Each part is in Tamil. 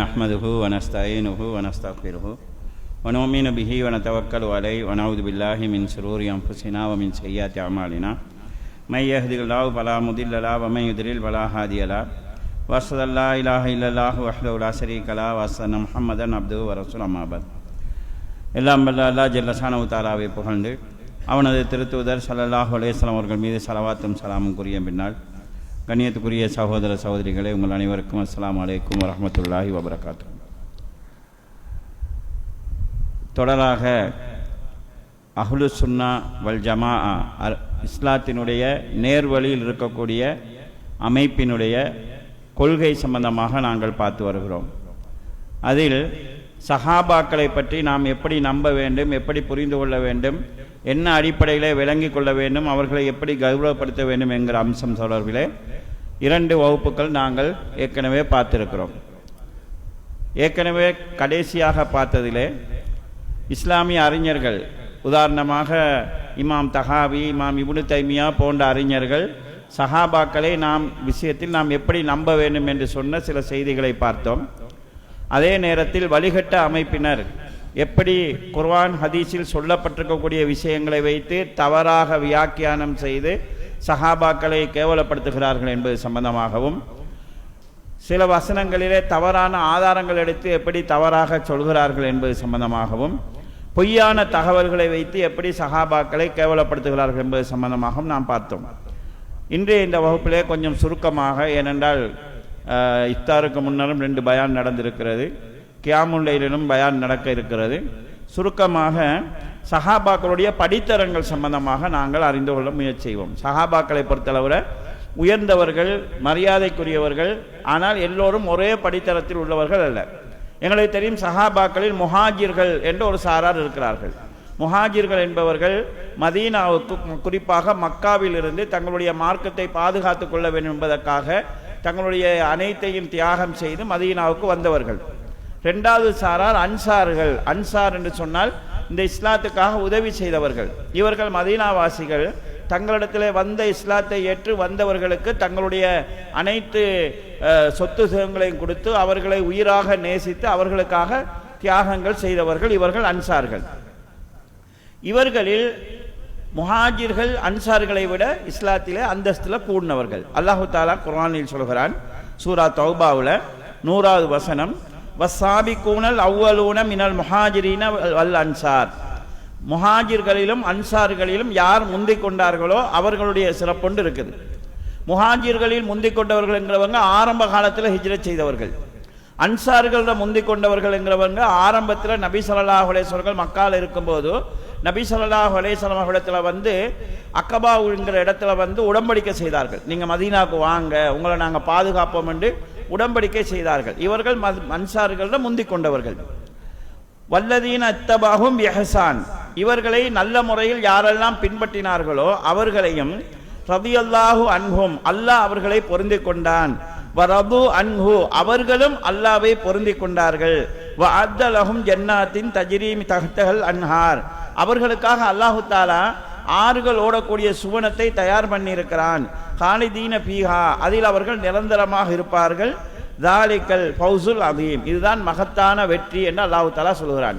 نحمده ونستعينه ونستغفره ونؤمن به ونتوكل عليه ونعوذ بالله من شرور أنفسنا ومن سيئات أعمالنا من يهدي الله فلا مضل له ومن يضلل فلا هادي له وأشهد أن لا إله إلا الله وحده لا شريك له وأشهد أن محمدا عبده ورسوله أما بعد எல்லாம் வல்ல அல்லா ஜல்லசான தாலாவை புகழ்ந்து அவனது திருத்துவதர் சல்லாஹ் அலேஸ்லாம் அவர்கள் மீது சலவாத்தும் சலாமும் கூறிய பின்னால் கண்ணியத்துக்குரிய சகோதர சகோதரிகளே உங்கள் அனைவருக்கும் அஸ்லாம் அலைக்கும் வரமத்துல்லாஹி வபரகாத்து தொடராக அஹ்லு சுன்னா வல் ஜமா இஸ்லாத்தினுடைய நேர்வழியில் இருக்கக்கூடிய அமைப்பினுடைய கொள்கை சம்பந்தமாக நாங்கள் பார்த்து வருகிறோம். அதில் சஹாபாக்களை பற்றி நாம் எப்படி நம்ப வேண்டும் எப்படி புரிந்து கொள்ள வேண்டும் என்ன அடிப்படையில் விளங்கி கொள்ள வேண்டும் அவர்களை எப்படி கௌரவப்படுத்த வேண்டும் என்கிற அம்சம் தொடர்பிலே இரண்டு வகுப்புகள் நாங்கள் ஏற்கனவே பார்த்திருக்கிறோம். ஏற்கனவே கடைசியாக பார்த்ததிலே இஸ்லாமிய அறிஞர்கள் உதாரணமாக இமாம் தஹாவி இமாம் இபுனு தைமியா போன்ற அறிஞர்கள் சஹாபாக்களை நாம் விஷயத்தில் நாம் எப்படி நம்ப வேண்டும் என்று சொன்ன சில செய்திகளை பார்த்தோம். அதே நேரத்தில் வழிகட்ட அமைப்பினர் எப்படி குர்வான் ஹதீஸில் சொல்லப்பட்டிருக்கக்கூடிய விஷயங்களை வைத்து தவறாக வியாக்கியானம் செய்து சஹாபாக்களை கேவலப்படுத்துகிறார்கள் என்பது சம்பந்தமாகவும் சில வசனங்களிலே தவறான ஆதாரங்கள் எடுத்து எப்படி தவறாக சொல்கிறார்கள் என்பது சம்பந்தமாகவும் பொய்யான தகவல்களை வைத்து எப்படி சஹாபாக்களை கேவலப்படுத்துகிறார்கள் என்பது சம்பந்தமாகவும் நாம் பார்த்தோம். இன்றைய இந்த வகுப்பிலே கொஞ்சம் சுருக்கமாக ஏனென்றால் இத்தாருக்கு முன்னரும் ரெண்டு பயான் நடந்திருக்கிறது. கியாமுல்லையிலும் பயான் நடக்க இருக்கிறது. சுருக்கமாக சஹாபாக்களுடைய படித்தரங்கள் சம்பந்தமாக நாங்கள் அறிந்து கொள்ள முயற்சி செய்வோம். சஹாபாக்களை பொறுத்தளவில் உயர்ந்தவர்கள் மரியாதைக்குரியவர்கள் ஆனால் எல்லோரும் ஒரே படித்தரத்தில் உள்ளவர்கள் அல்ல. எங்களுக்கு தெரியும் சஹாபாக்களில் முஹாஜிர்கள் என்று ஒரு சாரார் இருக்கிறார்கள். முஹாஜிர்கள் என்பவர்கள் மதீனாவுக்கு குறிப்பாக மக்காவில் இருந்து தங்களுடைய மார்க்கத்தை பாதுகாத்துக் கொள்ள வேண்டும் என்பதற்காக தங்களுடைய அனைத்தையும் தியாகம் செய்து மதீனாவுக்கு வந்தவர்கள். ரெண்டாவது சாரார் அன்சார்கள். அன்சார் என்று சொன்னால் இந்த இஸ்லாத்துக்காக உதவி செய்தவர்கள். இவர்கள் மதீனாவாசிகள். தங்களிடத்தில் வந்த இஸ்லாத்தை ஏற்று வந்தவர்களுக்கு தங்களுடைய அனைத்து சொத்து சுகங்களையும் கொடுத்து அவர்களை உயிராக நேசித்து அவர்களுக்காக தியாகங்கள் செய்தவர்கள் இவர்கள் அன்சார்கள். இவர்களில் முஹாஜிர்கள் அன்சார்களை விட இஸ்லாத்திலே அந்தஸ்தில் கூடினவர்கள். அல்லாஹு தாலா குரானில் சொல்கிறான் சூரா தௌபாவில் நூறாவது வசனம் வசாபிகூனல் அவ்வலூன மினல் முஹாஜிரீன வல் அன்சார் முஹாஜிர்களிலும் அன்சார்களிலும் யார் முந்திக் கொண்டார்களோ அவர்களுடைய சிறப்புண்டு இருக்குது. முஹாஜிர்களில் முந்திக் கொண்டவர்கள் என்கிறவங்க ஆரம்ப காலத்தில் ஹிஜ்ரத் செய்தவர்கள். அன்சார்களில் முந்திக் கொண்டவர்கள் என்கிறவங்க ஆரம்பத்தில் நபி ஸல்லல்லாஹு மக்கால் வஸல்லம் இருக்கும்போது நபி ஸல்லல்லாஹு அலைஹி இடத்துல வந்து அக்கபாவுங்கிற இடத்துல வந்து உடம்படிக்கை செய்தார்கள். நீங்கள் மதீனாவுக்கு வாங்க உங்களை நாங்கள் பாதுகாப்போம் என்று உடம்படிக்கை செய்தார்கள். இவர்கள் மத்- அன்சார்களில் முந்திக் கொண்டவர்கள். வல்லதீன அத்தபாகும் எஹசான். இவர்களை நல்ல முறையில் யாரெல்லாம் பின்பற்றினார்களோ அவர்களையும் ரதியல்லாஹு அன்ஹும் அல்லாஹ் அவர்களை பொருந்தி கொண்டான். வரது அன்ஹு அவர்களும் அல்லாவை பொருந்தி கொண்டார்கள். வ அத்தலஹும் ஜன்னாத்தின் தஜிரீம் தகத்தகல் அன்ஹார். அவர்களுக்காக அல்லாஹு தாலா ஆறுகள் ஓடக்கூடிய சுவனத்தை தயார் பண்ணியிருக்கிறான். காலிதீன பீஹா அதில் அவர்கள் நிரந்தரமாக இருப்பார்கள். தாலிக்கல் ஃபவுசுல் அதீம் இதுதான் மகத்தான வெற்றி என்று அல்லாஹு தாலா சொல்கிறான்.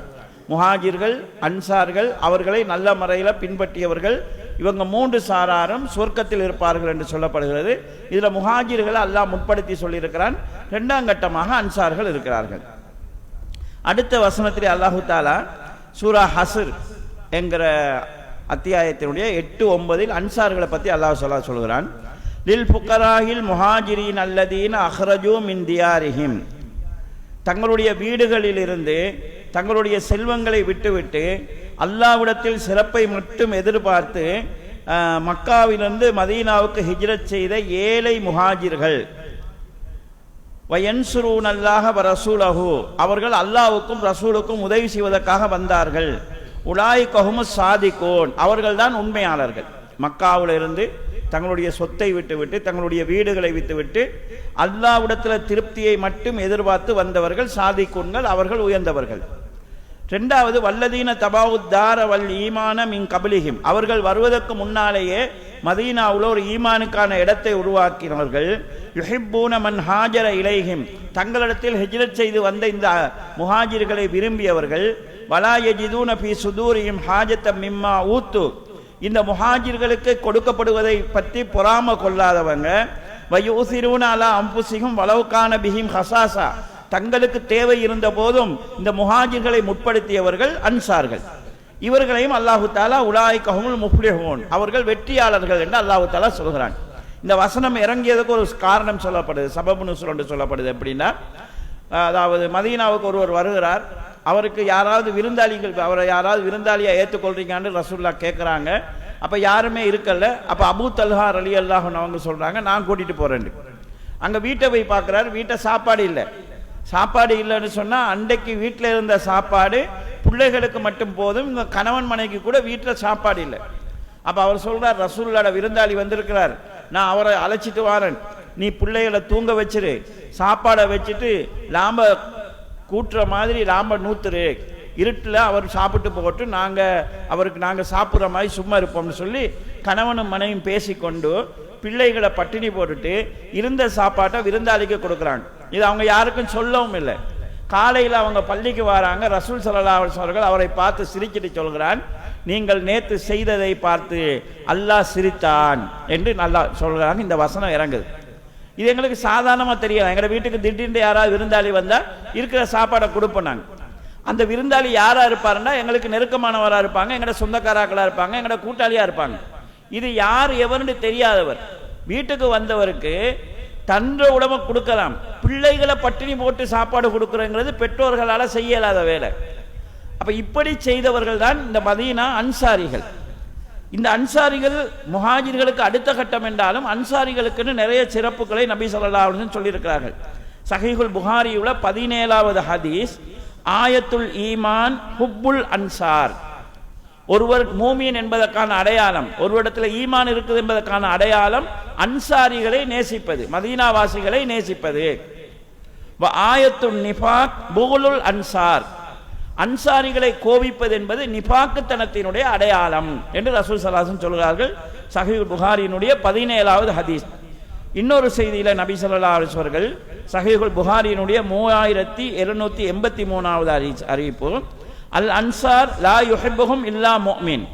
முஹாஜிர்கள் அன்சார்கள் அவர்களை நல்ல முறையில் பின்பற்றியவர்கள். இவங்க மூன்று சாராரும் சொர்க்கத்தில் இருப்பார்கள் என்று சொல்லப்படுகிறது. இதில் முஹாஜிர்களை அல்லாஹ் முற்படுத்தி சொல்லியிருக்கிறான். ரெண்டாம் கட்டமாக அன்சார்கள் இருக்கிறார்கள். அடுத்த வசனத்திலே அல்லாஹு தாலா சூரா ஹஸ்ர் என்கிற அத்தியாயத்தினுடைய எட்டு ஒன்பதில் அன்சார்களை பற்றி அல்லாஹ் சொல்லா சொல்கிறான் லில் புக்கராஹில் முஹாஜிரின் அல்லதீன் அஹ்ரஜூ மின் தியாரிஹிம். தங்களுடைய வீடுகளிலிருந்து தங்களுடைய செல்வங்களை விட்டுவிட்டு அல்லாவிடத்தில் சிறப்பை மட்டும் எதிர்பார்த்து மக்காவிலிருந்து மதீனாவுக்கு ஹிஜ்ரத் செய்த ஏழை முஹாஜிர்கள். வயன்சுரூன் அல்லாஹ ரசூலஹு. அவர்கள் அல்லாவுக்கும் ரசூலுக்கும் உதவி செய்வதற்காக வந்தார்கள். உலாய் கஹுமு அவர்கள் அவர்கள்தான் உண்மையாளர்கள். மக்காவில் இருந்து தங்களுடைய சொத்தை விட்டுவிட்டு தங்களுடைய வீடுகளை விட்டுவிட்டு அல்லாவிடத்தில் திருப்தியை மட்டும் எதிர்பார்த்து வந்தவர்கள் சாதிக்குன்கள் அவர்கள் உயர்ந்தவர்கள். ரெண்டாவது வல்லதீன தபாவுத்தார வல் ஈமான மின் கபலிஹிம். அவர்கள் வருவதற்கு முன்னாலேயே மதீனாவுல ஒரு ஈமானுக்கான இடத்தை உருவாக்கினவர்கள். யுஹிப்பூன மன் ஹாஜர இலைஹிம். தங்களிடத்தில் ஹிஜ்ரத் செய்து வந்த இந்த முஹாஜிர்களை விரும்பியவர்கள். வலா யஜிதூன சுதூரியும் ஹாஜத்த மிம்மா ஊத்து. இந்த முஹாஜிர்களுக்கு கொடுக்கப்படுவதை பற்றி பொறாம கொள்ளாதவங்க. வயூசிரூன அலா அம்புசிகும் வலவுக்கான பிஹிம் ஹசாசா. தங்களுக்கு தேவை இருந்த போதும் இந்த முஹாஜிர்களை முற்படுத்தியவர்கள் அன்சார்கள். இவர்களையும் அல்லாஹு தாலா உலாய் கஹமுல் முஃப்லிஹூன். அவர்கள் வெற்றியாளர்கள் என்று அல்லாஹு தாலா சொல்கிறான். இந்த வசனம் இறங்கியதுக்கு ஒரு காரணம் சொல்லப்படுது சபபுன்னு சொல்லப்படுது எப்படின்னா அதாவது மதீனாவுக்கு ஒருவர் வருகிறார். அவருக்கு யாராவது விருந்தாளிகள் அவரை யாராவது விருந்தாளியாக ஏற்றுக்கொள்றீங்கன்னு ரசூல்லா கேட்குறாங்க அப்போ யாருமே இருக்கல. அப்போ அபு தல்ஹார் அலி அல்லாஹன் அவங்க சொல்கிறாங்க நான் கூட்டிகிட்டு போகிறேன் அங்கே வீட்டை போய் பார்க்குறாரு வீட்டை சாப்பாடு இல்லை. சாப்பாடு இல்லைன்னு சொன்னால் அன்றைக்கு வீட்டில் இருந்த சாப்பாடு பிள்ளைகளுக்கு மட்டும் போதும் இங்கே கணவன் மனைக்கு கூட வீட்டில் சாப்பாடு இல்லை. அப்போ அவர் சொல்கிறார் ரசூல்லாட விருந்தாளி வந்திருக்கிறார். நான் அவரை அழைச்சிட்டு வரேன். நீ பிள்ளைகளை தூங்க வச்சிரு. சாப்பாடை வச்சுட்டு லாம்ப கூட்டுற மாதிரி ராம நூத்துரு. இருட்டில் அவர் சாப்பிட்டு போட்டு நாங்கள் அவருக்கு நாங்கள் சாப்பிட்ற மாதிரி சும்மா இருப்போம்னு சொல்லி கணவனும் மனைவியும் பேசிக்கொண்டு பிள்ளைகளை பட்டினி போட்டுட்டு இருந்த சாப்பாட்டை விருந்தாளிக்கு கொடுக்குறாங்க. இது அவங்க யாருக்கும் சொல்லவும் இல்லை. காலையில் அவங்க பள்ளிக்கு வராங்க. ரசூல் சல்லா அவர்கள் அவரை பார்த்து சிரிச்சிட்டு சொல்கிறான் நீங்கள் நேற்று செய்ததை பார்த்து அல்லாஹ் சிரித்தான் என்று நல்லா சொல்கிறாங்க. இந்த வசனம் இறங்குது. இது எங்களுக்கு சாதாரணமாக தெரியாது. எங்களோட வீட்டுக்கு திடீர்னு யாராவது விருந்தாளி வந்தால் இருக்கிற சாப்பாடை கொடுப்போம் நாங்கள் அந்த விருந்தாளி யாராக இருப்பாருன்னா எங்களுக்கு நெருக்கமானவராக இருப்பாங்க எங்களோட சொந்தக்காராக்களாக இருப்பாங்க எங்களோட கூட்டாளியாக இருப்பாங்க. இது யார் எவருன்னு தெரியாதவர். வீட்டுக்கு வந்தவருக்கு தன்ற உடம்பு கொடுக்கலாம். பிள்ளைகளை பட்டினி போட்டு சாப்பாடு கொடுக்குறங்கிறது பெற்றோர்களால் செய்ய இயலாத வேலை. அப்போ இப்படி செய்தவர்கள் தான் இந்த மதீனா அன்சாரிகள். இந்த அன்சாரிகள் முஹாஜிர்களுக்கு அடுத்த கட்டம் என்றாலும் அன்சாரிகளுக்குன்னு நிறைய சிறப்புகளை நபி ஸல்லல்லாஹு சொல்லியிருக்கிறார்கள். சஹீஹுல் புகாரியுள்ள பதினேழாவது ஹதீஸ் ஆயத்துல் ஈமான் ஹுப்புல் அன்சார். ஒருவர் மூமியன் என்பதற்கான அடையாளம் ஒருவரிடத்தில் ஈமான் இருக்குது என்பதற்கான அடையாளம் அன்சாரிகளை நேசிப்பது மதீனாவாசிகளை நேசிப்பது. ஆயத்துல் ஆயத்துன் நிஃபாக் புகுலுல் அன்சார். அன்சாரிகளை கோபிப்பது என்பது நிபாக்குத்தனத்தினுடைய அடையாளம் என்று ரசூல் சலாசன் சொல்கிறார்கள். சஹீல் புகாரியினுடைய பதினேழாவது ஹதீஸ். இன்னொரு செய்தியில் நபி சொல்லா அவர்கள் சஹீகுல் புகாரியினுடைய மூவாயிரத்தி இருநூத்தி எண்பத்தி மூணாவது அறி அறிவிப்பு. அல் அன்சார் லா யுஹிபுகும் இல்லா மோமீன்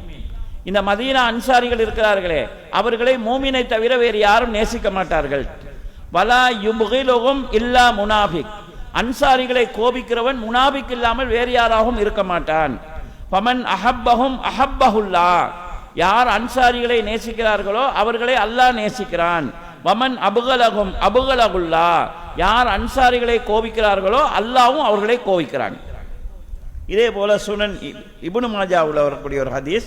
இந்த மதீனா அன்சாரிகள் இருக்கிறார்களே அவர்களை மூமினை தவிர வேறு யாரும் நேசிக்க மாட்டார்கள். வலா யுபுகிலுகும் இல்லா முனாஃபிக். அன்சாரிகளை கோபிக்கிறவன் முனாபிக் இல்லாமல் வேறு யாராகவும் இருக்க மாட்டான். பமன் அஹப்பஹும் அஹப்பஹுல்லா. யார் அன்சாரிகளை நேசிக்கிறார்களோ அவர்களை அல்லாஹ் நேசிக்கிறான். வமன் அபுகலகும் அபுகலகுல்லா யார் அன்சாரிகளை கோபிக்கிறார்களோ அல்லாவும் அவர்களை கோபிக்கிறான். இதே போல சுனன் இபுனு மாஜாவில் வரக்கூடிய ஒரு ஹதீஸ்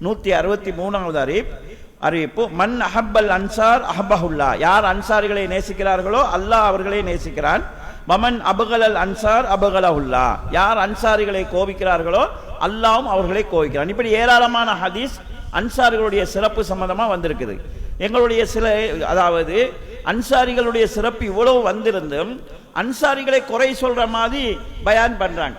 நூற்றி அறுபத்தி மூணாவது அறிவிப் அறிவிப்பு. மன் அஹப்பல் அன்சார் அஹபஹுல்லா யார் அன்சாரிகளை நேசிக்கிறார்களோ அல்லாஹ் அவர்களை நேசிக்கிறான். மமன் அபகலல் அன்சார் அபகலஹுல்லா. யார் அன்சாரிகளை கோபிக்கிறார்களோ அல்லாவும் அவர்களை கோபிக்கிறான். இப்படி ஏராளமான ஹதீஸ் அன்சாரிகளுடைய சிறப்பு சம்பந்தமாக வந்திருக்குது. எங்களுடைய சில அதாவது அன்சாரிகளுடைய சிறப்பு இவ்வளவு வந்திருந்தும் அன்சாரிகளை குறை சொல்ற மாதிரி பயான் பண்றாங்க.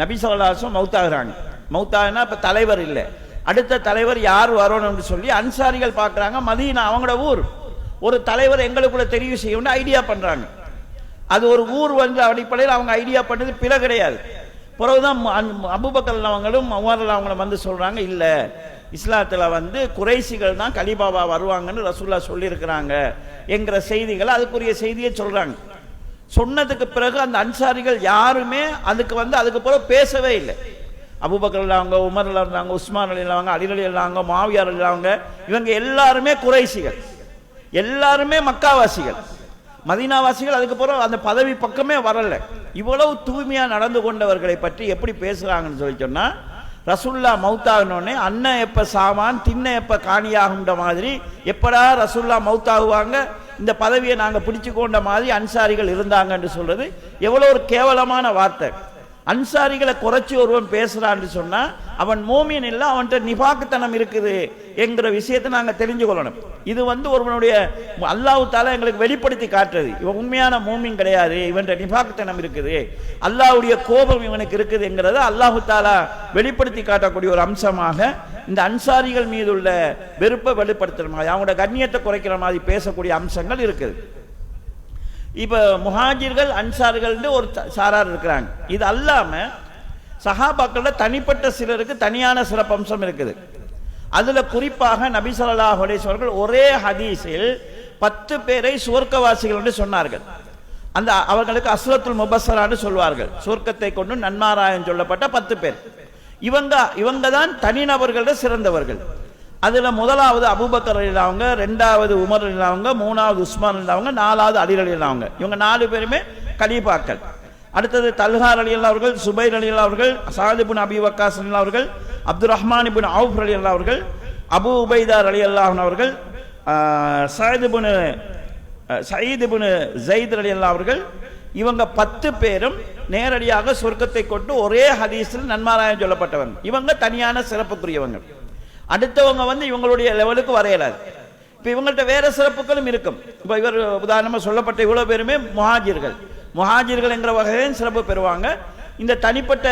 நபி சொல்லாசம் மௌத்தாகிறாங்க. மௌத்தாகனா இப்போ தலைவர் இல்லை. அடுத்த தலைவர் யார் வரணும்னு சொல்லி அன்சாரிகள் பார்க்குறாங்க மதீனா அவங்களோட ஊர். ஒரு தலைவர் எங்களுக்குள்ள தெரிவு செய்யணும்னு ஐடியா பண்ணுறாங்க அது ஒரு ஊர் வந்து அடிப்படையில் அவங்க ஐடியா பண்ணது பிற கிடையாது. பிறகுதான் அபுபக்கர் அவங்களும் உமரில் அவங்களும் வந்து சொல்கிறாங்க இல்லை இஸ்லாத்தில் வந்து குறைசிகள் தான் கலிபாபா வருவாங்கன்னு ரசூல்லா சொல்லியிருக்கிறாங்க என்கிற செய்திகளை அதுக்குரிய செய்தியை சொல்கிறாங்க சொன்னதுக்கு பிறகு அந்த அன்சாரிகள் யாருமே அதுக்கு வந்து அதுக்கு பிறகு பேசவே இல்லை. அபுபக்கர் இல்லாங்க உமரில் இருந்தாங்க உஸ்மான் அலி இல்லாங்க அலிரலி இல்லாங்க மாவியார் இல்லாங்க இவங்க எல்லாருமே குறைசிகள் எல்லாருமே மக்காவாசிகள். மதீனாவாசிகள் அதுக்கு பிறகு அந்த பதவி பக்கமே வரலை. இவ்வளவு தூய்மையாக நடந்து கொண்டவர்களை பற்றி எப்படி பேசுகிறாங்கன்னு சொல்லி சொன்னால் ரசுல்லா மவுத்தாகனோடனே அண்ணன் எப்ப சாமான் தின்ன எப்ப காணியாகுன்ற மாதிரி எப்படா ரசுல்லா மவுத்தாகுவாங்க இந்த பதவியை நாங்கள் பிடிச்சு கொண்ட மாதிரி அன்சாரிகள் இருந்தாங்கன்னு சொல்கிறது எவ்வளோ ஒரு கேவலமான வார்த்தை. அன்சாரிகளை குறைச்சி ஒருவன் பேசுறான்னு சொன்னா அவன் மோமியன் இல்லை அவன்கிட்ட நிபாக்குத்தனம் இருக்குது என்கிற விஷயத்தை நாங்கள் தெரிஞ்சு கொள்ளணும். இது வந்து ஒருவனுடைய அல்லாஹ் தாலா எங்களுக்கு வெளிப்படுத்தி காட்டுறது. இவன் உண்மையான மோமியன் கிடையாது இவன்கிட்ட நிபாக்குத்தனம் இருக்குது. அல்லாஹ்வுடைய கோபம் இவனுக்கு இருக்குதுங்கிறத அல்லாஹு தாலா வெளிப்படுத்தி காட்டக்கூடிய ஒரு அம்சமாக இந்த அன்சாரிகள் மீது உள்ள வெறுப்பை வெளிப்படுத்துற மாதிரி அவங்களோட கண்ணியத்தை குறைக்கிற மாதிரி பேசக்கூடிய அம்சங்கள் இருக்குது. இப்போ முஹாஜிர்கள் அன்சார்கள்னு ஒரு சாரார் இருக்கிறாங்க. இது அல்லாமல் சஹாபாக்களோட தனிப்பட்ட சிலருக்கு தனியான சிறப்பம்சம் இருக்குது. அதில் குறிப்பாக நபி ஸல்லல்லாஹு ஒரே ஹதீஸில் பத்து பேரை சுவர்க்கவாசிகள் என்று சொன்னார்கள். அந்த அவர்களுக்கு அஸ்ரத்துல் முபஸ்ஸரான்னு சொல்வார்கள். சுவர்க்கத்தை கொண்டு நன்மாராயம் சொல்லப்பட்ட பத்து பேர். இவங்க இவங்க தான் தனிநபர்களிட சிறந்தவர்கள். அதில் முதலாவது அபுபக்கர் அவங்க ரெண்டாவது உமர் அவங்க மூணாவது உஸ்மான் அவங்க நாலாவது அலி அவங்க. இவங்க நாலு பேருமே கலீபாக்கள் அடுத்தது தல்ஹார் அலி அவர்கள் சுபைர் அலி அவர்கள் சாதிபுன் அபி வக்காஸ் அலி அவர்கள் Abdul Rahman ibn Awf Ali அவர்கள் அபு உபைதார் அலி அல்லாஹன் அவர்கள் சாயிதுபுன் சயீதுபுன் ஜெயித் அலி அல்லா அவர்கள் இவங்க பத்து பேரும் நேரடியாக சொர்க்கத்தை கொண்டு ஒரே ஹதீஸில் நன்மாராயம் சொல்லப்பட்டவங்க. இவங்க தனியான சிறப்புக்குரியவங்க. அடுத்தவங்க வந்து இவங்களுடைய லெவலுக்கு வரையலாது இப்போ இவங்கள்ட்ட வேறு சிறப்புகளும் இருக்கும். இப்போ இவர் உதாரணமாக சொல்லப்பட்ட இவ்வளோ பேருமே முஹாஜிர்கள். முஹாஜிர்கள் என்கிற வகையிலும் சிறப்பு பெறுவாங்க. இந்த தனிப்பட்ட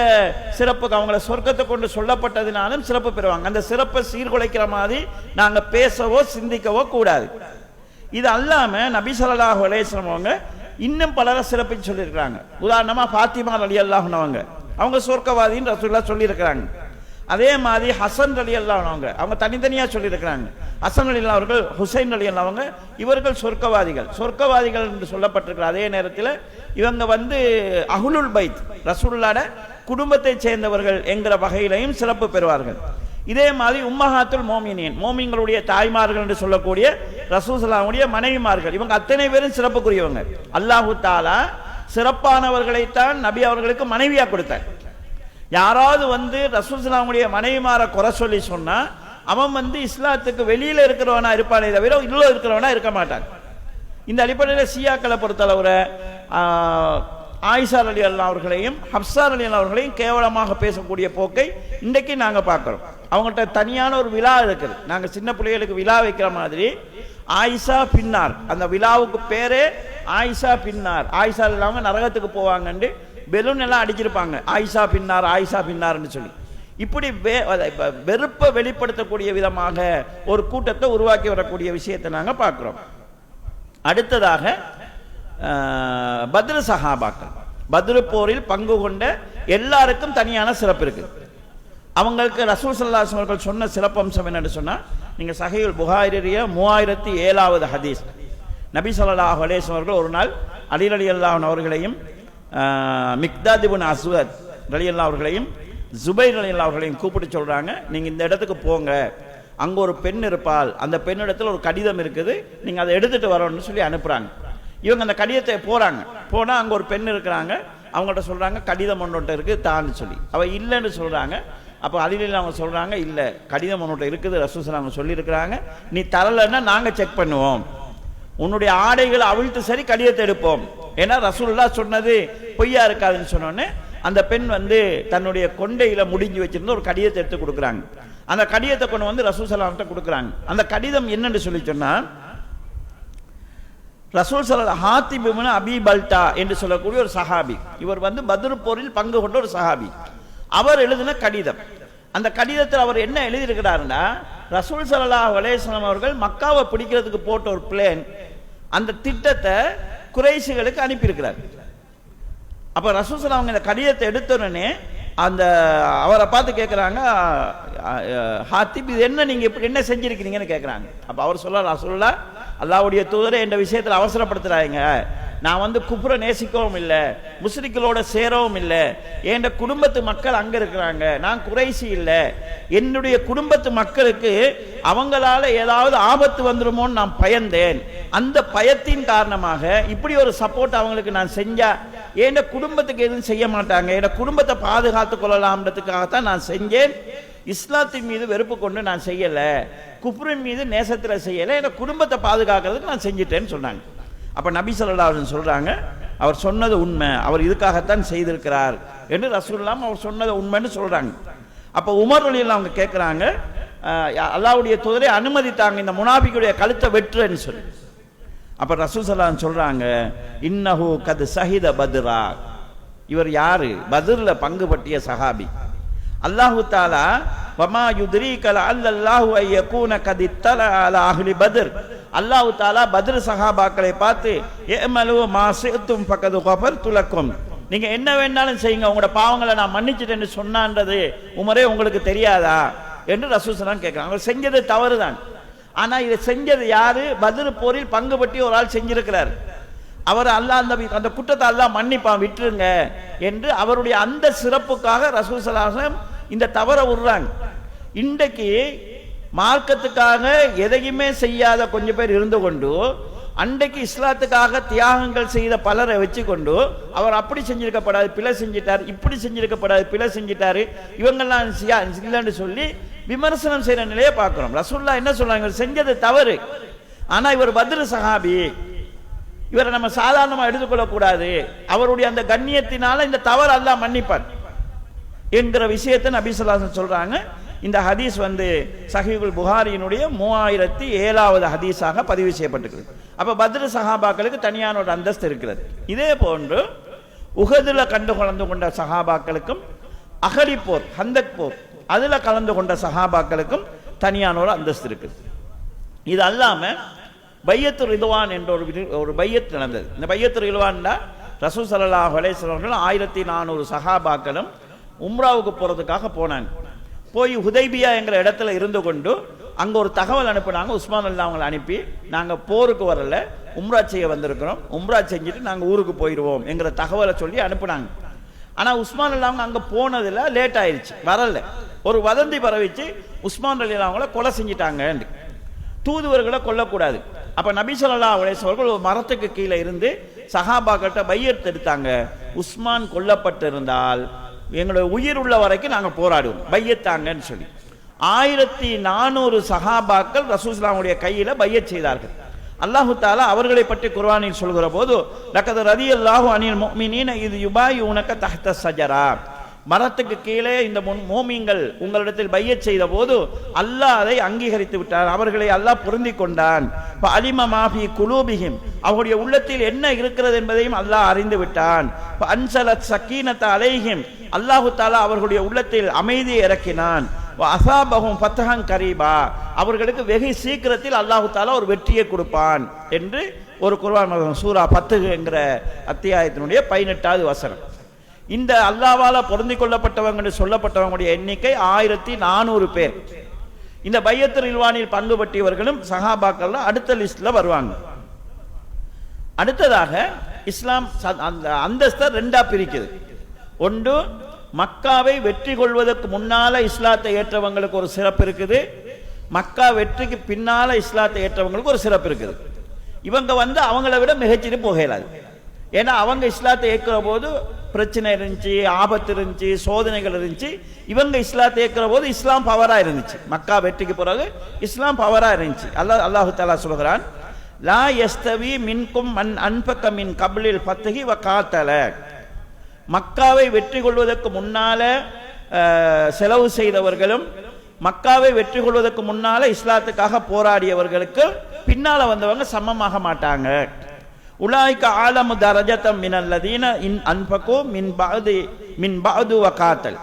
சிறப்புக்கு அவங்கள சொர்க்கத்தை கொண்டு சொல்லப்பட்டதினாலும் சிறப்பு பெறுவாங்க. அந்த சிறப்பை சீர்குலைக்கிற மாதிரி நாங்கள் பேசவோ சிந்திக்கவோ கூடாது. இது அல்லாமல் நபி ஸல்லல்லாஹு அவங்க இன்னும் பலரை சிறப்புன்னு சொல்லியிருக்கிறாங்க. உதாரணமாக ஃபாத்திமா அலி அல்லாஹ்னவங்க அவங்க. சொர்க்கவாதின்னு ரசூல்லா சொல்லியிருக்கிறாங்க. அதே மாதிரி ஹசன் அலி அல்லாஹ்னவங்க அவங்க தனித்தனியாக சொல்லியிருக்கிறாங்க. ஹசன் அலி அவர்கள் ஹுசைன் அலி அல்லாஹ் அவங்க இவர்கள் சொர்க்கவாதிகள். சொர்க்கவாதிகள் என்று சொல்லப்பட்டிருக்கிற அதே நேரத்தில் இவங்க வந்து அஹ்லுல் பைத் ரசூல்லான குடும்பத்தைச் சேர்ந்தவர்கள் என்கிற வகையிலையும் சிறப்பு பெறுவார்கள். இதே மாதிரி உம்மஹாத்துல் மோமினியன் மோமிங்களுடைய தாய்மார்கள் என்று சொல்லக்கூடிய ரசூசலாவுடைய மனைவிமார்கள். இவங்க அத்தனை பேரும் சிறப்புக்குரியவங்க. அல்லாஹு தாலா சிறப்பானவர்களைத்தான் நபி அவர்களுக்கு மனைவியாக கொடுத்தார். யாராவது வந்து ரசூசலாமுடைய மனைவிமாரை குறை சொல்லி சொன்னால் அவன் வந்து இஸ்லாத்துக்கு வெளியில் இருக்கிறவனா இருப்பானே தவிர உள்ள இருக்கிறவனா இருக்க மாட்டான். இந்த அடிப்படையில் சியாக்களை பொறுத்தளவுல ஆயிஷார் அலி அல்லா அவர்களையும் ஹப்சார் அலி அல்லா அவர்களையும் கேவலமாக பேசக்கூடிய போக்கை இன்றைக்கு நாங்கள் பார்க்குறோம். அவங்கள்ட்ட தனியான ஒரு விழா இருக்குது. நாங்கள் சின்ன பிள்ளைகளுக்கு விழா வைக்கிற மாதிரி ஆயிஷா பின்னார். அந்த விழாவுக்கு பேரே ஆயிஷா பின்னார். ஆயிஷா இல்லாமல் நரகத்துக்கு போவாங்கன்ட்டு பெலூன் எல்லாம் அடிச்சிருப்பாங்க. ஆயிஷா பின்னார் ஆயிஷா பின்னார்னு சொல்லி. இப்படி வே- வெறுப்பை வெளிப்படுத்தக்கூடிய விதமாக ஒரு கூட்டத்தை உருவாக்கி வரக்கூடிய விஷயத்தை நாங்கள் பார்க்குறோம். அடுத்ததாக பத்ரு சஹாபாக்கள். பத்ரு போரில் பங்கு கொண்ட எல்லாருக்கும் தனியான சிறப்பு இருக்குது அவங்களுக்கு ரசூல் சல்லாஸ் அவர்கள் சொன்ன சிறப்பம்சம் என்னன்னு சொன்னால் நீங்கள் சஹீல் புகாரிய மூவாயிரத்தி ஏழாவது ஹதீஸ். நபி சொல்லா அலைஹி அவர்கள் ஒரு நாள் அலிரலி அல்லாஹன் அவர்களையும் மிக்தாதிபுன் அஸ்வத் ரலியல்லா அவர்களையும் ஜுபைர் ரலியல்லா அவர்களையும் கூப்பிட்டு சொல்கிறாங்க நீங்கள் இந்த இடத்துக்கு போங்க. அங்கே ஒரு பெண் இருப்பாள். அந்த பெண்ணிடத்தில் ஒரு கடிதம் இருக்குது. நீங்கள் அதை எடுத்துட்டு வரணும்னு சொல்லி அனுப்புகிறாங்க இவங்க அந்த கடிதத்தை போகிறாங்க போனால் அங்கே ஒரு பெண் இருக்கிறாங்க. அவங்கள்ட்ட சொல்கிறாங்க கடிதம் ஒன்று இருக்குது தான்னு சொல்லி. அவள் இல்லைன்னு சொல்கிறாங்க அப்போ அலிலில் அவங்க சொல்கிறாங்க இல்லை கடிதம் ஒன்று இருக்குது ரசூசன் அவங்க சொல்லியிருக்கிறாங்க. நீ தரலைன்னா நாங்கள் செக் பண்ணுவோம். உன்னுடைய ஆடைகளை அவிழ்த்து சரி கடிதத்தை எடுப்போம். ஏன்னா ரசூல்லா சொன்னது பொய்யா இருக்காதுன்னு சொன்னோன்னே அந்த பெண் வந்து தன்னுடைய கொண்டையில முடிஞ்சு வச்சிருந்த ஒரு கடிதத்தை எடுத்து கொடுக்குறாங்க. அந்த கடிதத்தை கொண்டு வந்து ரசூல் சலாம்கிட்ட கொடுக்குறாங்க. அந்த கடிதம் என்னன்னு சொல்லி சொன்னா ரசூல் சலா ஹாத்திப் இப்னு அபி பல்டா என்று சொல்லக்கூடிய ஒரு சஹாபி. இவர் வந்து பத்ரு போரில் பங்கு கொண்ட ஒரு சஹாபி. அவர் எழுதின கடிதம். அந்த கடிதத்தில் அவர் என்ன எழுதியிருக்கிறாருன்னா ரசூல் ஸல்லல்லாஹு அலைஹி அவர்கள் மக்காவை பிடிக்கிறதுக்கு போட்ட ஒரு பிளேன் அந்த திட்டத்தை குறைசிகளுக்கு அனுப்பியிருக்கிறார். அப்ப ரசூசல் அவங்க இந்த கடிதத்தை எடுத்த உடனே அந்த அவரை பார்த்து கேட்குறாங்க ஹாத்திப் இது என்ன நீங்கள் இப்படி என்ன செஞ்சுருக்கிறீங்கன்னு கேட்குறாங்க அப்போ அவர் சொல்ல ரசூல்லா அல்லாவுடைய தூதரை என்ற விஷயத்தில் அவசரப்படுத்துறாங்க. நான் வந்து குப்புற நேசிக்கவும் இல்லை முஸ்லிக்களோட சேரவும் இல்லை என் குடும்பத்து மக்கள் அங்கே இருக்கிறாங்க நான் குறைசி இல்லை. என்னுடைய குடும்பத்து மக்களுக்கு அவங்களால ஏதாவது ஆபத்து வந்துருமோன்னு நான் பயந்தேன். அந்த பயத்தின் காரணமாக இப்படி ஒரு சப்போர்ட் அவங்களுக்கு நான் செஞ்சா என் குடும்பத்துக்கு எதுவும் செய்ய மாட்டாங்க. என் குடும்பத்தை பாதுகாத்து கொள்ளலாம்ன்றதுக்காகத்தான் நான் செஞ்சேன். இஸ்லாத்தின் மீது வெறுப்பு கொண்டு நான் செய்யலை. குப்ரின் மீது நேசத்தில் செய்யலை என் குடும்பத்தை பாதுகாக்கிறதுக்கு நான் செஞ்சிட்டேன்னு சொன்னாங்க. அப்போ நபி சொல்லலாசன் சொல்கிறாங்க அவர் சொன்னது உண்மை அவர் இதுக்காகத்தான் செய்திருக்கிறார் என்று ரசூல்லாம் அவர் சொன்னதை உண்மைன்னு சொல்கிறாங்க அப்போ உமர் வழியில் அவங்க கேட்குறாங்க அல்லாவுடைய தூதரை அனுமதித்தாங்க இந்த முனாபிக்குடைய கழுத்தை வெட்டுறேன்னு சொல்லி. அப்போ ரசூல் சலான் சொல்கிறாங்க இன்னஹு கது சஹித பதுரா. இவர் யாரு? பதிரில் பங்கு பற்றிய சஹாபி. அல்லாஹு தாலா வமா யுத்ரீகல அல்லல்லாஹு ஐ கதித்தல கத் அலா அஹ்லி பத்ர். அல்லாஹு தாலா பத்ர் சஹாபாக்களை பார்த்து ஏமலு மா சிஅத்தும் ஃபகது கஃபர்து துலக்கும் நீங்க என்ன வேணாலும் செய்யுங்க உங்களோட பாவங்களை நான் மன்னிச்சிட்டேன்னு சொன்னான்றது உமரே உங்களுக்கு தெரியாதா? என்று ரசூல் கேட்கிறாங்க. அவர் செஞ்சது தவறுதான். ஆனா இதை செஞ்சது யாரு? பதில் போரில் பங்கு பற்றி ஒரு ஆள் செஞ்சிருக்கிறார். அவர் அல்லாஹ் அந்த அந்த குற்றத்தை அல்லா மன்னிப்பான் விட்டுருங்க என்று அவருடைய அந்த சிறப்புக்காக ரசூசலாசம் இந்த தவறை விடுறாங்க. இன்றைக்கு மார்க்கத்துக்காக எதையுமே செய்யாத கொஞ்சம் பேர் இருந்து கொண்டு அன்றைக்கு இஸ்லாத்துக்காக தியாகங்கள் செய்த பலரை வச்சுக்கொண்டு அவர் அப்படி செஞ்சிருக்கப்படாது பிழை செஞ்சிட்டார் இப்படி செஞ்சிருக்கப்படாது பிழை செஞ்சிட்டாரு இவங்கெல்லாம் இல்லைன்னு சொல்லி விமர்சனம் செய்கிற நிலையை பார்க்குறோம். ரசூல்லா என்ன சொல்றாங்க? இவர் செஞ்சது தவறு. ஆனால் இவர் பத்ரு சஹாபி இவரை நம்ம சாதாரணமாக எடுத்துக்கொள்ளக்கூடாது. அவருடைய அந்த கண்ணியத்தினால இந்த தவறு அல்லாஹ் மன்னிப்பார். என்கிற விஷயத்தை நபிசுல்லாசன் சொல்கிறாங்க சொல்றாங்க. இந்த ஹதீஸ் வந்து சஹீகுல் புகாரியினுடைய மூவாயிரத்தி ஏழாவது ஹதீஸாக பதிவு செய்யப்பட்டிருக்கிறது அப்போ பத்ரு சஹாபாக்களுக்கு தனியான ஒரு அந்தஸ்து இருக்கிறது. இதே போன்று உகதில் கண்டு கலந்து கொண்ட சஹாபாக்களுக்கும் அகலி போர் ஹந்தக் போர் அதில் கலந்து கொண்ட சஹாபாக்களுக்கும் தனியான ஒரு அந்தஸ்து இருக்குது. இது அல்லாமல் பையத்து ரிதுவான் என்ற ஒரு ஒரு பையத் நடந்தது. இந்த பையத்து ரிதுவான்ல ரசூ ஸல்லல்லாஹு அலைஹி ஆயிரத்தி நானூறு சஹாபாக்களும் உம்ராவுக்கு போறதுக்காக போனாங்க. போய் ஹுதைபியா என்கிற இடத்துல இருந்து கொண்டு அங்க ஒரு தகவல் அனுப்புனாங்க. உஸ்மான் அல்லா அவங்களை அனுப்பி நாங்க போருக்கு வரல உம்ரா செய்ய வந்திருக்கிறோம். உம்ரா செஞ்சுட்டு நாங்க ஊருக்கு போயிடுவோம் என்கிற தகவலை சொல்லி அனுப்புனாங்க. ஆனா உஸ்மான் அல்லா அவங்க அங்க போனதுல லேட் ஆயிடுச்சு வரல. ஒரு வதந்தி பரவிச்சு உஸ்மான் அலி அவங்கள கொலை செஞ்சிட்டாங்க தூதுவர்களை கொல்லக்கூடாது. அப்ப நபிசல்லா ஸல்லல்லாஹு அவர்கள் ஒரு மரத்துக்கு கீழே இருந்து சஹாபாக்கிட்ட பையத் எடுத்தாங்க. உஸ்மான் கொல்லப்பட்டிருந்தால் எங்களுடைய உயிர் உள்ள வரைக்கும் நாங்கள் போராடுவோம். பையத்தாங்கன்னு சொல்லி. ஆயிரத்தி நானூறு சஹாபாக்கள் ரசூஸ்லாமுடைய கையில் பைய செய்தார்கள். அல்லாஹு தாலா அவர்களை பற்றி குர்ஆனில் சொல்கிற போது லக்கது ரதியல்லாஹு அனில் மீனின் இது யுபாய் உனக்க தஹ்த சஜரா மரத்துக்கு கீழே இந்த முன் மோமியங்கள் உங்களிடத்தில் பைய செய்த போது அல்லாஹ் அதை அங்கீகரித்து விட்டார். அவர்களை அல்லாஹ் பொருந்தி கொண்டான். அலிமமாபி அலிம அவருடைய உள்ளத்தில் என்ன இருக்கிறது என்பதையும் அல்லாஹ் அறிந்து விட்டான். அன்சலத் சக்கீனத்த அலைஹிம். அல்லாஹு தாலா அவர்களுடைய உள்ளத்தில் அமைதியை இறக்கினான். அசாபகம் பத்தகம் கரீபா. அவர்களுக்கு வெகு சீக்கிரத்தில் அல்லாஹு தாலா ஒரு வெற்றியை கொடுப்பான் என்று ஒரு குர்வான் சூரா பத்து என்கிற அத்தியாயத்தினுடைய பதினெட்டாவது வசனம். இந்த அல்லாவால் பொருந்தி கொள்ளப்பட்டவங்க என்று சொல்லப்பட்டவங்களுடைய எண்ணிக்கை ஆயிரத்தி நானூறு பேர். இந்த பையத்து இல்வானில் பங்கு பற்றியவர்களும் சஹாபாக்கள்ல அடுத்த லிஸ்ட்ல வருவாங்க. அடுத்ததாக இஸ்லாம் ச- அந்த அந்தஸ்தை ரெண்டா பிரிக்குது. ஒன்று மக்காவை வெற்றி கொள்வதற்கு முன்னால இஸ்லாத்தை ஏற்றவங்களுக்கு ஒரு சிறப்பு இருக்குது. மக்கா வெற்றிக்கு பின்னால இஸ்லாத்தை ஏற்றவங்களுக்கு ஒரு சிறப்பு இருக்குது. இவங்க வந்து அவங்கள விட மிகச்சிட்டு போக ஏன்னா அவங்க இஸ்லாத்தை ஏற்கிற போது பிரச்சனை இருந்துச்சு ஆபத்து இருந்துச்சு சோதனைகள் இருந்துச்சு. இவங்க இஸ்லாத்தை ஏற்கிற போது இஸ்லாம் பவராக இருந்துச்சு. மக்கா வெற்றிக்கு பிறகு இஸ்லாம் பவராக இருந்துச்சு. அல்லாஹ் அல்லாஹு தாலா சொல்கிறான் லா எஸ்தவி மின்கும் மண் அன்பக்க மின் கபிலில் பத்தகி வ காத்தல. மக்காவை வெற்றி கொள்வதற்கு முன்னால செலவு செய்தவர்களும் மக்காவை வெற்றி கொள்வதற்கு முன்னால இஸ்லாத்துக்காக போராடியவர்களுக்கு பின்னால வந்தவங்க சமமாக மாட்டாங்க. உலாய்க்க ஆலமு தரஜத்தம் மின் அல்லதீன இன் அன்பகோ மின் பாது மின் பாது வகாத்தல்.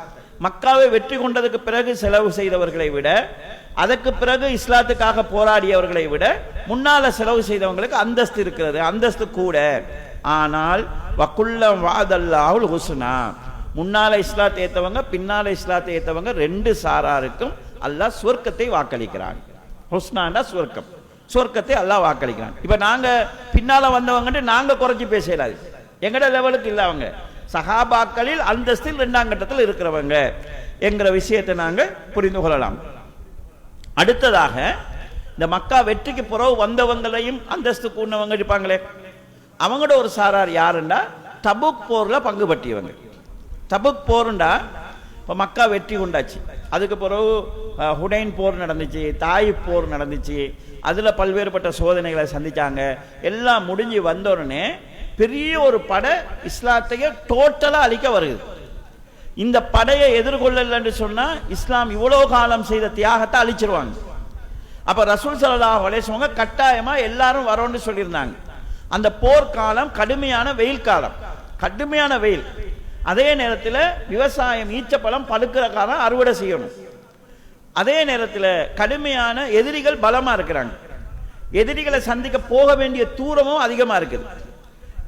மக்காவை வெற்றி கொண்டதுக்கு பிறகு செலவு செய்தவர்களை விட அதற்கு பிறகு இஸ்லாத்துக்காக போராடியவர்களை விட முன்னால செலவு செய்தவங்களுக்கு அந்தஸ்து இருக்கிறது. அந்தஸ்து கூட. ஆனால் வக்குல்லம் வாதல்லாவுல் ஹுஸ்னா. முன்னால இஸ்லாத்தை ஏற்றவங்க பின்னால இஸ்லாத்தை ஏற்றவங்க ரெண்டு சாராருக்கும் அல்லாஹ் சொர்க்கத்தை வாக்களிக்கிறான். ஹுஸ்னாண்டா சொர்க்கம் சொர்க்கத்தை அல்லாஹ் வாக்களிக்கிறான். இப்ப நாங்க பின்னால வந்தவங்கட்டு நாங்க குறைச்சி பேசலாது. எங்கட லெவலுக்கு இல்லை அவங்க. சகாபாக்களில் அந்தஸ்தில் ரெண்டாம் கட்டத்தில் இருக்கிறவங்க. என்கிற விஷயத்தை நாங்க புரிந்து கொள்ளலாம். அடுத்ததாக இந்த மக்கா வெற்றிக்கு பிறகு வந்தவங்களையும் அந்தஸ்து கூடவங்க இருப்பாங்களே. அவங்களோட ஒரு சாரார் யாருண்டா? தபுக் போர்ல பங்கு பற்றியவங்க. தபுக் போருண்டா இப்போ மக்கா வெற்றி உண்டாச்சு. அதுக்கு பிறகு ஹுடைன் போர் நடந்துச்சு தாயிப் போர் நடந்துச்சு. அதில் பல்வேறுபட்ட சோதனைகளை சந்தித்தாங்க எல்லாம் முடிஞ்சு வந்த உடனே பெரிய ஒரு படை இஸ்லாத்தையே டோட்டலாக அழிக்க வருது இந்த படையை எதிர்கொள்ளலன்னு சொன்னால் இஸ்லாம் இவ்வளோ காலம் செய்த தியாகத்தை அழிச்சிருவாங்க. அப்போ ரசூல் ஸல்லல்லாஹு அலைஹி கட்டாயமாக எல்லாரும் வரோன்னு சொல்லியிருந்தாங்க. அந்த போர்க்காலம் கடுமையான வெயில் காலம். கடுமையான வெயில். அதே நேரத்தில் விவசாயம் ஈச்சப்பழம் பழுக்கிற காலம் அறுவடை செய்யணும். அதே நேரத்தில் கடுமையான எதிரிகள் பலமா இருக்கிறாங்க. எதிரிகளை சந்திக்க போக வேண்டிய தூரமும் அதிகமா இருக்குது.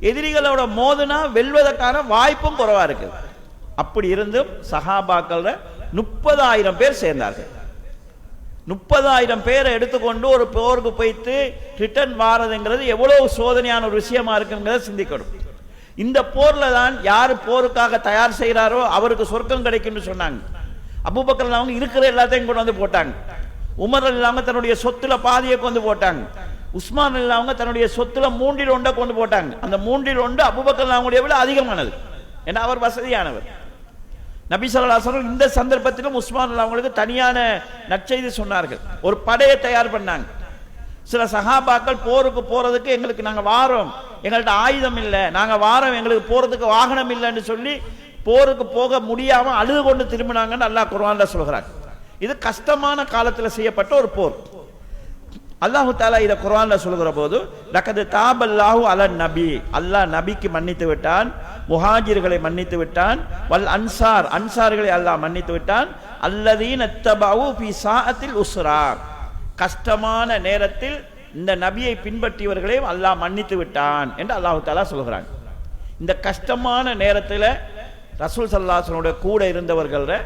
எதிரிகளோட மோதுனா வெல்வதற்கான வாய்ப்பும் குறைவா இருக்குது. அப்படி இருந்தும் சஹாபாக்கள்ல முப்பதாயிரம் பேர் சேர்ந்தார்கள். முப்பதாயிரம் பேரை எடுத்துக்கொண்டு ஒரு போருக்கு போய்த்து ரிட்டர்ன் வாரதுங்கிறது எவ்வளவு சோதனையான ஒரு விஷயமா இருக்குங்கிறத சிந்திக்கணும். இந்த போர்ல தான் யார் போருக்காக தயார் செய்கிறாரோ அவருக்கு சொர்க்கம் கிடைக்கும்னு சொன்னாங்க. அபூபக்கர் அவங்க இருக்கிற எல்லாத்தையும் கொண்டு வந்து போட்டாங்க. உமர் இல்லாம தன்னுடைய சொத்துல பாதியை கொண்டு போட்டாங்க. உஸ்மான் இல்லாம தன்னுடைய சொத்துல மூன்றில் ஒன்றை கொண்டு போட்டாங்க. அந்த மூன்றில் ஒன்று அபுபக்கர் அவங்களுடைய விட அதிகமானது. ஏன்னா அவர் வசதியானவர். நபி ஸல்லல்லாஹு இந்த சந்தர்ப்பத்திலும் உஸ்மான் அவங்களுக்கு தனியான நற்செய்தி சொன்னார்கள். ஒரு படையை தயார் பண்ணாங்க. சில சகாபாக்கள் போருக்கு போறதுக்கு எங்களுக்கு நாங்கள் வாரோம். எங்கள்கிட்ட ஆயுதம் இல்லை. நாங்கள் வாரோம். எங்களுக்கு போறதுக்கு வாகனம் இல்லைன்னு சொல்லி போருக்கு போக முடியாமல் அழுது கொண்டு திரும்பினாங்கன்னு அல்லாஹ் குர்வானில் சொல்கிறாங்க இது கஷ்டமான காலத்தில் செய்யப்பட்ட ஒரு போர். அல்லாஹு தாலா இதை குர்வானில் சொல்கிற போது லக்கது தாபல்லாஹு அல நபி. அல்லாஹ் நபிக்கு மன்னித்து விட்டான் முஹாஜிர்களை மன்னித்து விட்டான் வல் அன்சார். அன்சார்களை அல்லாஹ் மன்னித்து விட்டான் அல்லதீன் அத்தபாவு பி சாஹத்தில் உஸ்ரா. கஷ்டமான நேரத்தில் இந்த நபியை பின்பற்றியவர்களையும் அல்லாஹ் மன்னித்து விட்டான் என்று அல்லாஹு தாலா சொல்கிறான். இந்த கஷ்டமான நேரத்தில் ரசூல் சல்லாசனுடைய கூட இருந்தவர்கள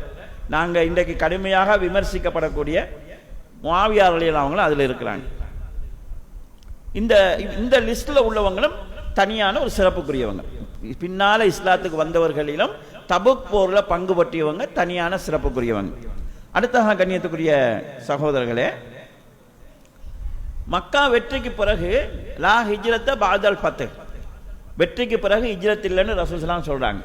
நாங்கள் இன்றைக்கு கடுமையாக விமர்சிக்கப்படக்கூடிய முவாவியார்கள் அவங்களும் அதில் இருக்கிறாங்க. இந்த இந்த லிஸ்டில் உள்ளவங்களும் தனியான ஒரு சிறப்புக்குரியவங்க. பின்னால இஸ்லாத்துக்கு வந்தவர்களிலும் தபுக் போரில் பங்கு பற்றியவங்க தனியான சிறப்புக்குரியவங்க. அடுத்ததாக கண்ணியத்துக்குரிய சகோதரர்களே மக்கா வெற்றிக்கு பிறகு லா ஹிஜ்ரத்தை பாதல் பத்து வெற்றிக்கு பிறகு ஹிஜ்ரத் இல்லைன்னு ரசூசலாம் சொல்கிறாங்க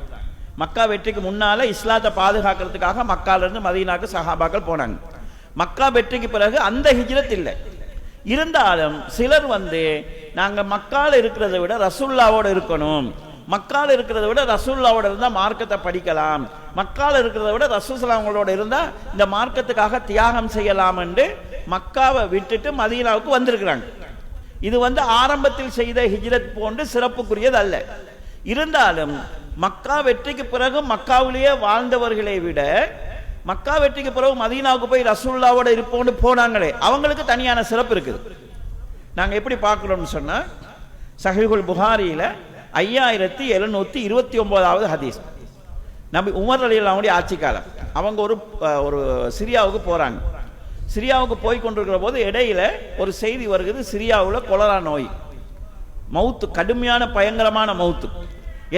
மக்கா வெற்றிக்கு முன்னால இஸ்லாத்தை பாதுகாக்கிறதுக்காக மக்காலிருந்து மதீனாக்கு சஹாபாக்கள் போனாங்க. மக்கா வெற்றிக்கு பிறகு அந்த ஹிஜ்ரத் இல்லை. இருந்தாலும் சிலர் வந்து நாங்கள் மக்கால் இருக்கிறத விட ரசுல்லாவோடு இருக்கணும். மக்கால் இருக்கிறத விட ரசூல்லாவோட இருந்தால் மார்க்கத்தை படிக்கலாம். மக்கால் இருக்கிறத விட ரசூசலாங்களோட இருந்தால் இந்த மார்க்கத்துக்காக தியாகம் செய்யலாம் என்று மக்காவை விட்டுட்டு மதீனாவுக்கு வந்திருக்கிறாங்க. இது வந்து ஆரம்பத்தில் செய்த ஹிஜ்ரத் போன்று சிறப்புக்குரியது அல்ல இருந்தாலும் மக்கா வெற்றிக்கு பிறகு மக்காவிலேயே வாழ்ந்தவர்களை விட மக்கா வெற்றிக்கு பிறகு மதீனாவுக்கு போய் ரசூல்லாவோட இருப்போம்னு போனாங்களே அவங்களுக்கு தனியான சிறப்பு இருக்குது. நாங்கள் எப்படி பார்க்கிறோம்னு சொன்னால் சஹிகுல் புகாரியில் ஐயாயிரத்தி எழுநூற்றி இருபத்தி ஒம்போதாவது ஹதீஸ். நம்ம உமர் அலி அல்லாவுடைய ஆட்சி காலம். அவங்க ஒரு ஒரு சிரியாவுக்கு போகிறாங்க சிரியாவுக்கு போய் கொண்டிருக்கிற போது இடையில ஒரு செய்தி வருகிறது சிரியாவில் கொலரா நோய். மவுத்து கடுமையான பயங்கரமான மவுத்து.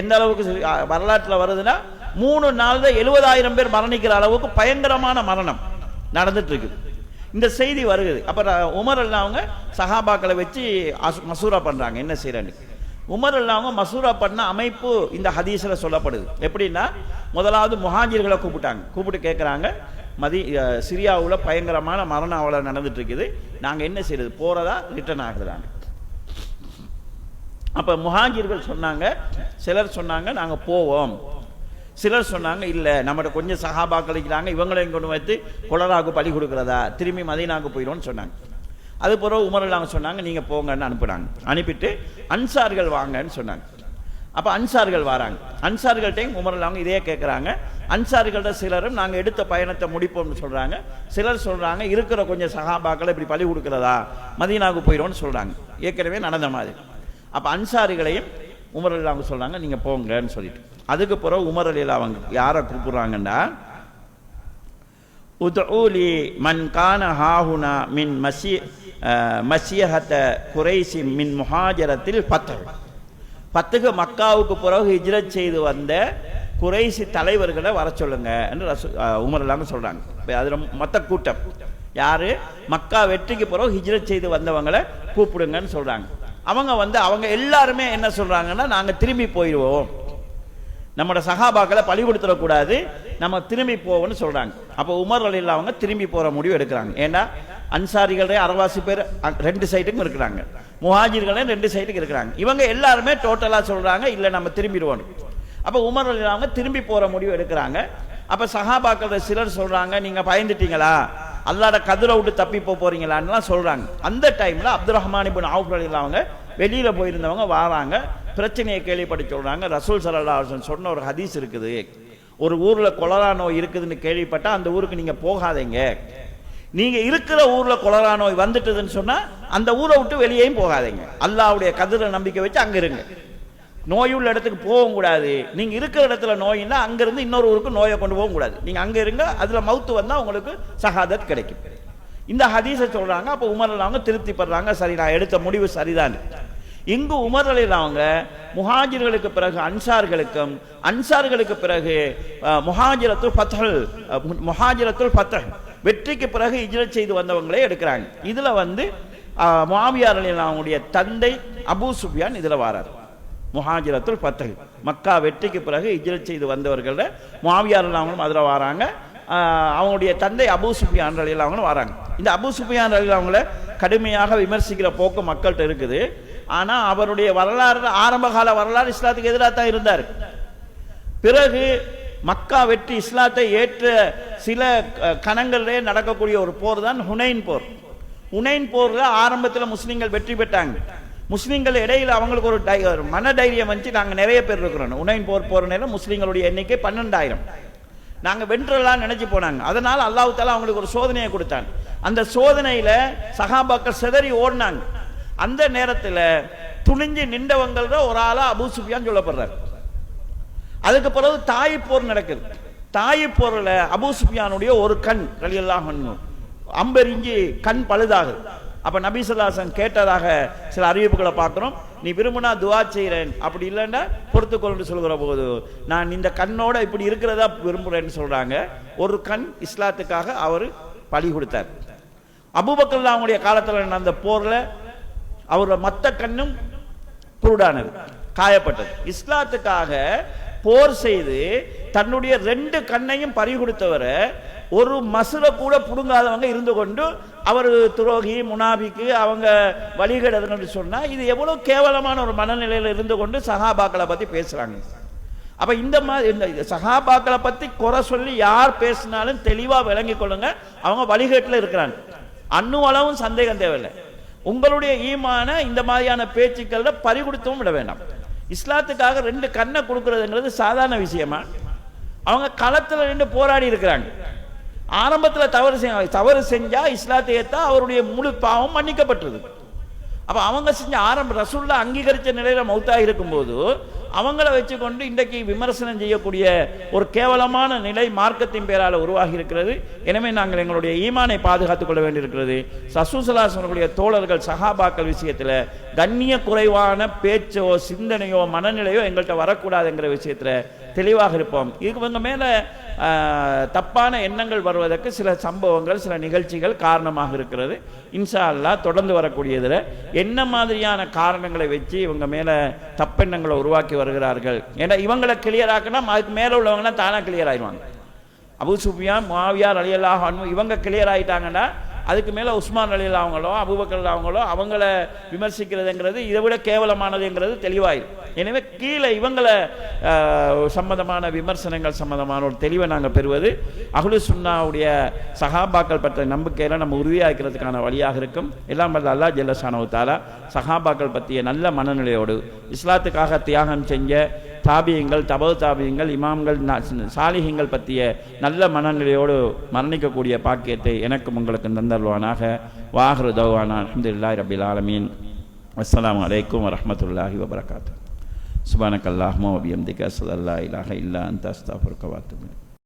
எந்த அளவுக்கு வரலாற்றில் வருதுன்னா மூணு நாள் தான் எழுபதாயிரம் பேர் மரணிக்கிற அளவுக்கு பயங்கரமான மரணம் நடந்துட்டு இருக்குது இந்த செய்தி வருகுது. அப்புறம் உமர் அல்லா அவங்க சஹாபாக்களை வச்சு மசூரா பண்ணுறாங்க என்ன செய்யறான்னு உமர் அல்லா அவங்க மசூரா பண்ண அமைப்பு இந்த ஹதீஸில் சொல்லப்படுது. எப்படின்னா முதலாவது முஹாஜிர்களை கூப்பிட்டாங்க. கூப்பிட்டு கேட்குறாங்க மதி சிரியாவில் பயங்கரமான மரணம் அவலை நடந்துட்டு இருக்குது நாங்கள் என்ன செய்யறது போகிறதா ரிட்டர்ன் ஆகுறதாங்க அப்போ முஹாஜிர்கள் சொன்னாங்க சிலர் சொன்னாங்க நாங்கள் போவோம். சிலர் சொன்னாங்க இல்லை நம்மகிட்ட கொஞ்சம் சஹாபாக்கள் இருக்கிறாங்க இவங்களையும் கொண்டு வைத்து கொலராவுக்கு பலி கொடுக்குறதா? திரும்பி மதீனாவுக்கு போயிடுவோம்னு சொன்னாங்க. அது பிறகு உமரில் அவங்க சொன்னாங்க நீங்கள் போங்கன்னு அனுப்புனாங்க. அனுப்பிட்டு அன்சார்கள் வாங்கன்னு சொன்னாங்க. அப்போ அன்சார்கள் வராங்க. அன்சார்கள்ட்டையும் உமரில் அவங்க இதே கேட்குறாங்க அன்சார்கள்ட்ட சிலரும் நாங்கள் எடுத்த பயணத்தை முடிப்போம்னு சொல்கிறாங்க சிலர் சொல்கிறாங்க இருக்கிற கொஞ்சம் சகாபாக்களை இப்படி பலி கொடுக்குறதா? மதினாவுக்கு போயிடும்னு சொல்கிறாங்க ஏற்கனவே நடந்த மாதிரி. அப்போ அன்சாரிகளையும் உமர் அலி அவங்க சொல்றாங்க நீங்க போங்கன்னு சொல்லிட்டு. அதுக்கு பிறகு உமர் அலியில் அவங்க யாரை கூப்பிடுறாங்கன்னா உதூலி மன் கான ஹாஹுனா மின் மசி மசியஹத்த குறைசி மின் முஹாஜரத்தில் பத்து. பத்துக்கு மக்காவுக்கு பிறகு ஹிஜ்ரத் செய்து வந்த குறைசி தலைவர்களை வர சொல்லுங்க என்று ரசூ உமர் இல்லாமல் சொல்றாங்க. அதில் மொத்த கூட்டம். யாரு? மக்கா வெற்றிக்கு பிறகு ஹிஜ்ரத் செய்து வந்தவங்களை கூப்பிடுங்கன்னு சொல்றாங்க. அவங்க வந்து அவங்க எல்லாருமே என்ன சொல்றாங்கன்னா நாங்கள் திரும்பி போயிடுவோம் நம்மளோட சகாபாக்களை பழி கொடுத்துடக்கூடாது நம்ம திரும்பி போவோம்னு சொல்றாங்க. அப்போ உமர் அலில் அவங்க திரும்பி போற முடிவு எடுக்கிறாங்க. ஏன்னா அன்சாரிகளே அறவாசி பேர் அ- ரெண்டு சைட்டுக்கும் இருக்கிறாங்க. முஹாஜிர்களே ரெண்டு சைட்டுக்கு இருக்கிறாங்க. இவங்க எல்லாருமே டோட்டலாக சொல்றாங்க இல்லை நம்ம திரும்பிடுவோம். அப்போ உமர் அலி அவங்க திரும்பி போகிற முடிவு எடுக்கிறாங்க. அப்போ சகாபாக்கள் சிலர் சொல்கிறாங்க நீங்கள் பயந்துட்டீங்களா? அல்லாட கதிரை விட்டு தப்பி போக போறீங்களான்லாம் சொல்கிறாங்க அந்த டைமில் அப்துல் ரஹ்மான் இபின் அவுஃப் அவங்க வெளியில் போயிருந்தவங்க வராங்க. பிரச்சனையை கேள்விப்பட்டு சொல்கிறாங்க ரசூல் சல்லா சொன்ன ஒரு ஹதீஸ் இருக்குது. ஒரு ஊரில் கொலரா நோய் இருக்குதுன்னு கேள்விப்பட்டால் அந்த ஊருக்கு நீங்கள் போகாதீங்க. நீங்க இருக்கிற ஊர்ல கொலரா நோய் வந்துட்டுதுன்னு சொன்னா அந்த ஊரை விட்டு வெளியேயும் போகாதீங்க. அல்லாவுடைய கதிரை நம்பிக்கை வச்சு அங்க இருங்க. நோயுள்ள இடத்துக்கு போகவும் கூடாது. நீங்கள் இருக்கிற இடத்துல நோயின்னா அங்கேருந்து இன்னொரு ஊருக்கு நோயை கொண்டு போகவும் கூடாது. நீங்கள் அங்கே இருங்க அதில் மவுத்து வந்தால் உங்களுக்கு சகாதத் கிடைக்கும். இந்த ஹதீஸை சொல்கிறாங்க அப்போ உமர் அவங்க திருப்திப்படுறாங்க சரி நான் எடுத்த முடிவு சரிதான் இங்கு உமர் அவங்க முஹாஜிர்களுக்கு பிறகு அன்சார்களுக்கும் அன்சார்களுக்கு பிறகு முஹாஜிரத்துல் பத்தல் முஹாஜிரத்துல் பத்தல் வெற்றிக்கு பிறகு இஜ்ரத் செய்து வந்தவங்களே எடுக்கிறாங்க. இதில் வந்து அஹ், முஆவியார் அவங்களுடைய தந்தை அபூ சுஃபியான் இதில் வாரார். முஹாஜிரத்துல் பத்தகு மக்கா வெற்றிக்கு பிறகு இஜ்ரத் செய்து வந்தவர்கள முஆவியார் அவங்களும் அதில் வராங்க. அவங்களுடைய தந்தை அபூ சுஃபியான் அவங்களும் வராங்க. இந்த அபூ சுஃபியான் அவங்கள கடுமையாக விமர்சிக்கிற போக்கு மக்கள்கிட்ட இருக்குது. ஆனா அவருடைய வரலாறு ஆரம்ப கால வரலாறு இஸ்லாத்துக்கு எதிராக தான் இருந்தார். பிறகு மக்கா வெற்றி இஸ்லாத்தை ஏற்ற சில கணங்களிலே நடக்கக்கூடிய ஒரு போர் தான் ஹுனைன் போர். ஹுனைன் போர்ல ஆரம்பத்தில் முஸ்லீம்கள் வெற்றி பெற்றாங்க. முஸ்லீம்கள் இடையில அவங்களுக்கு ஒரு டை- ஒரு மன தைரியம் வந்துச்சு. நாங்கள் நிறைய பேர் இருக்கிறோம். உனைன் போர் போகிற நேரம் முஸ்லீம்களுடைய எண்ணிக்கை பன்னெண்டாயிரம். நாங்கள் வென்றலாம் நினைச்சு போனாங்க. அதனால் அல்லாஹு தாலா அவங்களுக்கு ஒரு சோதனையை கொடுத்தாங்க அந்த சோதனையில சகாபாக்கள் சிதறி ஓடினாங்க. அந்த நேரத்துல துணிஞ்சு நின்றவங்கள ஒரு ஆளா அபு சுஃபியான் சொல்லப்படுறாரு. அதுக்கு பிறகு தாய் போர் நடக்குது. தாய் போரில் அபு சுஃபியானுடைய ஒரு கண் கலியெல்லாம் அம்பெறிஞ்சி கண் பழுதாகுது. அப்போ நபி கேட்டதாக சில அறிவிப்புகளை பார்க்குறோம். நீ விரும்பினா துவா செய்கிறேன் அப்படி இல்லைன்னா பொறுத்துக்கொள்னு சொல்கிற போது நான் இந்த கண்ணோட இப்படி இருக்கிறதா விரும்புகிறேன்னு சொல்கிறாங்க ஒரு கண் இஸ்லாத்துக்காக அவர் பலி கொடுத்தார். அபுபக்கல்லா அவங்களுடைய காலத்தில் நடந்த போர்ல அவரோட மற்ற கண்ணும் குருடானது காயப்பட்டது. இஸ்லாத்துக்காக போர் செய்து தன்னுடைய ரெண்டு கண்ணையும் பறி கொடுத்தவரை ஒரு மசுரை கூட புடுங்காதவங்க இருந்து கொண்டு அவர் துரோகி முனாபிக்கு அவங்க வழிகேடதுன்னு சொன்னால் இது எவ்வளோ கேவலமான ஒரு மனநிலையில் இருந்து கொண்டு சஹாபாக்களை பற்றி பேசுகிறாங்க அப்போ இந்த மாதிரி இந்த சஹாபாக்களை பற்றி குறை சொல்லி யார் பேசினாலும் தெளிவாக விளங்கி கொள்ளுங்க. அவங்க வழிகேட்டில் இருக்கிறாங்க. அண்ணு அளவும் சந்தேகம் தேவையில்லை. உங்களுடைய ஈமான இந்த மாதிரியான பேச்சுக்களில் பறிகொடுத்தவும் விட வேண்டாம் இஸ்லாத்துக்காக ரெண்டு கண்ணை கொடுக்கறதுங்கிறது சாதாரண விஷயமா? அவங்க களத்துல நின்று போராடி இருக்கிறாங்க. ஆரம்பத்துல தவறு செஞ்ச தவறு செஞ்சா இஸ்லாத்தை ஏத்தா அவருடைய முழு பாவம் மன்னிக்கப்பட்டது. அப்போ அவங்க செஞ்ச ஆரம்ப ரசூல்லா அங்கீகரித்த நிலையில் மௌத்தாக இருக்கும்போது அவங்கள வச்சுக்கொண்டு இன்றைக்கு விமர்சனம் செய்யக்கூடிய ஒரு கேவலமான நிலை மார்க்கத்தின் பேரால் உருவாகி இருக்கிறது எனவே நாங்கள் எங்களுடைய ஈமானை பாதுகாத்துக் கொள்ள வேண்டியிருக்கிறது. சசூசலாசனுடைய தோழர்கள் சகாபாக்கள் விஷயத்தில் கண்ணிய குறைவான பேச்சோ சிந்தனையோ மனநிலையோ எங்கள்கிட்ட வரக்கூடாதுங்கிற விஷயத்தில் தெளிவாக இருப்போம். இவங்க மேலே தப்பான எண்ணங்கள் வருவதற்கு சில சம்பவங்கள் சில நிகழ்ச்சிகள் காரணமாக இருக்கிறது. இன்ஷா அல்லாஹ் தொடர்ந்து வரக்கூடியதில் என்ன மாதிரியான காரணங்களை வச்சு இவங்க மேலே தப்பெண்ணங்களை உருவாக்கி வருகிறார்கள். ஏன்னா இவங்களை கிளியர் ஆக்கணும் அதுக்கு மேலே உள்ளவங்கன்னா தானாக கிளியர் ஆயிடுவாங்க. அபு சுஃபியான் மாவியார் அலியல்லாக இவங்க கிளியர் ஆகிட்டாங்கன்னா அதுக்கு மேலே உஸ்மான் அலியல்லா அவங்களோ அபுபக்கர் அவங்களோ அவங்கள விமர்சிக்கிறதுங்கிறது இதை விட கேவலமானதுங்கிறது தெளிவாயிடும் எனவே கீழே இவங்களை சம்மந்தமான சம்பந்தமான விமர்சனங்கள் சம்பந்தமான ஒரு தெளிவை நாங்கள் பெறுவது அகுலு சுன்னாவுடைய சஹாபாக்கள் பற்றிய நம்பிக்கையில் நம்ம உறுதியாக்கிறதுக்கான வழியாக இருக்கும். எல்லாம் வல்ல அல்லா ஜல்லஷானவு தாலா சஹாபாக்கள் பற்றிய நல்ல மனநிலையோடு இஸ்லாத்துக்காக தியாகம் செஞ்ச தாபியங்கள் தபவு தாபியங்கள் இமாம்கள் சாலிகங்கள் பற்றிய நல்ல மனநிலையோடு மரணிக்கக்கூடிய பாக்கியத்தை எனக்கும் உங்களுக்கு தந்தருவானாக வாஹரு தௌவானா அல்ஹம்துலில்லாஹி ரபில் ஆலமீன். அஸ்லாம் வலைக்கம் வரமத்துல்லாஹி வபரகாத்து. சுபானக் அல்லாஹ்மா வபியம்திக அஸ்ஸலல்லாஹு இலாஹ இல்லா அந்த அஸ்தக்ஃபிருக்க வ அத்தூபு